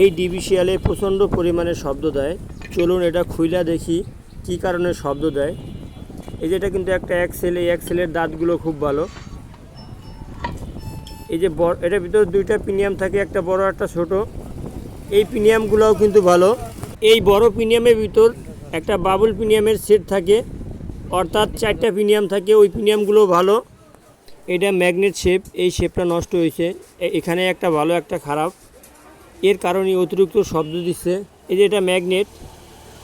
এই ডিবি শিয়ালে প্রচণ্ড পরিমাণে শব্দ দেয়। চলুন এটা খুইলা দেখি, কি কারণে শব্দ দেয়। এই যে এটা কিন্তু একটা এক্সেল এই এক্সেলের দাঁতগুলো খুব ভালো। এই যে বড়, এটার ভিতরে দুইটা প্রিমিয়াম থাকে, একটা বড়, একটা ছোট। এই প্রিমিয়ামগুলোও কিন্তু ভালো। এই বড় প্রিমিয়ামের ভিতর একটা বাবুল প্রিমিয়ামের সেট থাকে, অর্থাৎ চারটা প্রিমিয়াম থাকে, ওই প্রিমিয়ামগুলো ভালো। এটা ম্যাগনেট শেপ, এই শেপটা নষ্ট হয়েছে। এখানে একটা ভালো, একটা খারাপ। এর কারণে অতিরিক্ত শব্দ দিচ্ছে। এই যে এটা ম্যাগনেট,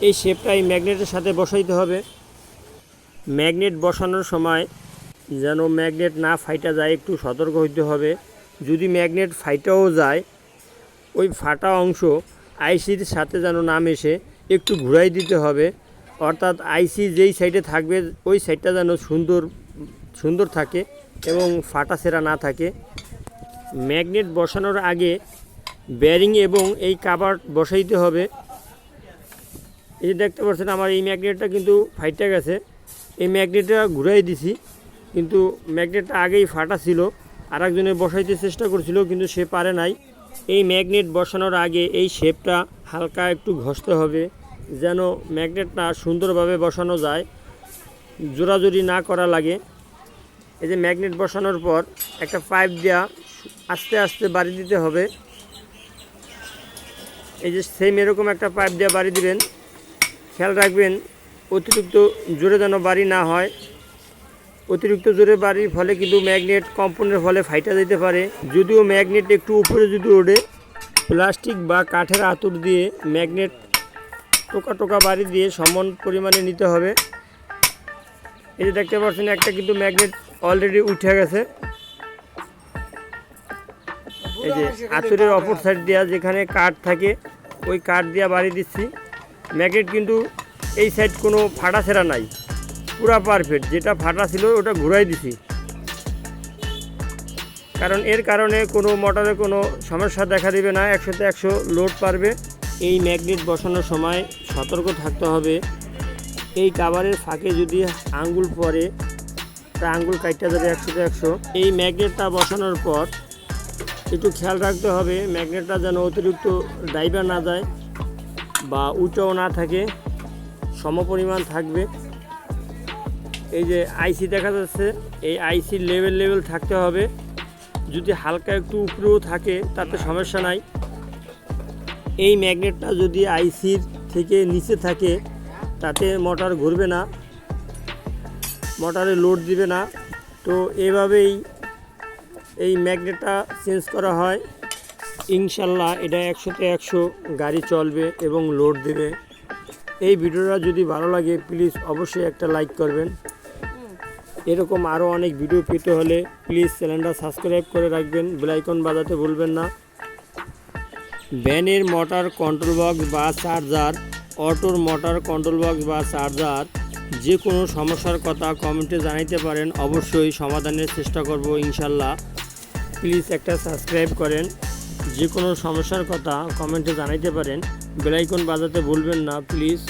এই শেপটা এই ম্যাগনেটের সাথে বসাইতে হবে। ম্যাগনেট বসানোর সময় যেন ম্যাগনেট না ফাইটা যায়, একটু সতর্ক হইতে হবে। যদি ম্যাগনেট ফাইটাও যায়, ওই ফাটা অংশ আইসির সাথে যেন না মেশে, একটু ঘুরাই দিতে হবে। অর্থাৎ আইসি যেই সাইডে থাকবে, ওই সাইডটা যেন সুন্দর সুন্দর থাকে এবং ফাটা সেরা না থাকে। ম্যাগনেট বসানোর আগে ব্যারিং এবং এই কাবার বসাইতে হবে। এই যে দেখতে পাচ্ছেন, আমার এই ম্যাগনেটটা কিন্তু ফাইটে গেছে। এই ম্যাগনেটটা ঘুরাই দিছি, কিন্তু ম্যাগনেটটা আগেই ফাটা ছিল। আর একজনে বসাইতে চেষ্টা করছিল, কিন্তু সে পারে নাই। এই ম্যাগনেট বসানোর আগে এই শেপটা হালকা একটু ঘষতে হবে, যেন ম্যাগনেটটা সুন্দরভাবে বসানো যায়। জোরাজুরি না করা লাগে। এই যে ম্যাগনেট বসানোর পর একটা পাইপ দেওয়া আস্তে আস্তে বাড়ি দিতে হবে। এই যে সেম এরকম একটা পাইপ দিয়ে বাড়ি দিবেন, খেয়াল রাখবেন, অতিরিক্ত জোরে যেন বাড়ি না হয়। অতিরিক্ত জোরে বাড়ির ফলে কিন্তু ম্যাগনেট কম্পনের ফলে ফাইটা যেতে পারে। যদিও ম্যাগনেট একটু উপরে যদি ওঠে প্লাস্টিক বা কাঠের আতুর দিয়ে ম্যাগনেট টোকা টোকা বাড়ি দিয়ে সমান পরিমাণে নিতে হবে। এই যে দেখতে পাচ্ছেন, একটা কিন্তু ম্যাগনেট অলরেডি উঠে গেছে। এই যে আতুরের অপর সাইড দেওয়া যেখানে কাঠ থাকে ওই কাঠ দিয়া বাড়ি দিচ্ছি। ম্যাগনেট কিন্তু এই সাইড কোনো ফাটা ছেঁড়া নাই। পুরা পারফেক্ট যেটা ফাটা ছিল ওটা ঘুরাই দিছি। কারণ এর কারণে কোনো মোটরে কোনো সমস্যা দেখা দেবে না একশোতে একশো লোড পারবে। এই ম্যাগনেট বসানোর সময় সতর্ক থাকতে হবে। এই কাভারের ফাঁকে যদি আঙ্গুল পরে তা আঙ্গুল কাটতে যাবে একশোতে একশো। এই ম্যাগনেটটা বসানোর পর একটু খেয়াল রাখতে হবে, ম্যাগনেটটা যেন অতিরিক্ত ডাইভার না যায় বা উঁচাও না থাকে, সমপরিমাণ থাকবে। এই যে আইসি দেখা যাচ্ছে, এই আইসির লেভেল লেভেল থাকতে হবে। যদি হালকা একটু উপরেও থাকে, তাতে সমস্যা নাই। এই ম্যাগনেটটা যদি আইসির থেকে নিচে থাকে, তাতে মোটর ঘুরবে না, মোটরে লোড দিবে না। তো এভাবেই এই ম্যাগনেটটা চেঞ্জ করা হয়। ইনশাল্লাহ এটা একশোতে একশো গাড়ি চলবে এবং লোড দেবে। এই ভিডিওটা যদি ভালো লাগে প্লিজ অবশ্যই একটা লাইক করবেন। এরকম আরও অনেক ভিডিও পেতে হলে প্লিজ চ্যানেলটা সাবস্ক্রাইব করে রাখবেন। বেলাইকন বাজাতে ভুলবেন না। ভ্যানের মোটর কন্ট্রোল বক্স বা চার্জার অটোর মোটর কন্ট্রোল বক্স বা চার্জার যে কোনো সমস্যার কথা কমেন্টে জানাইতে পারেন। অবশ্যই সমাধানের চেষ্টা করব ইনশাল্লাহ। প্লিজ একটা সাবস্ক্রাইব করেন। যে কোনো সমস্যার কথা কমেন্টে জানাইতে পারেন। বেলাইকন বাজাতে ভুলবেন না, প্লিজ।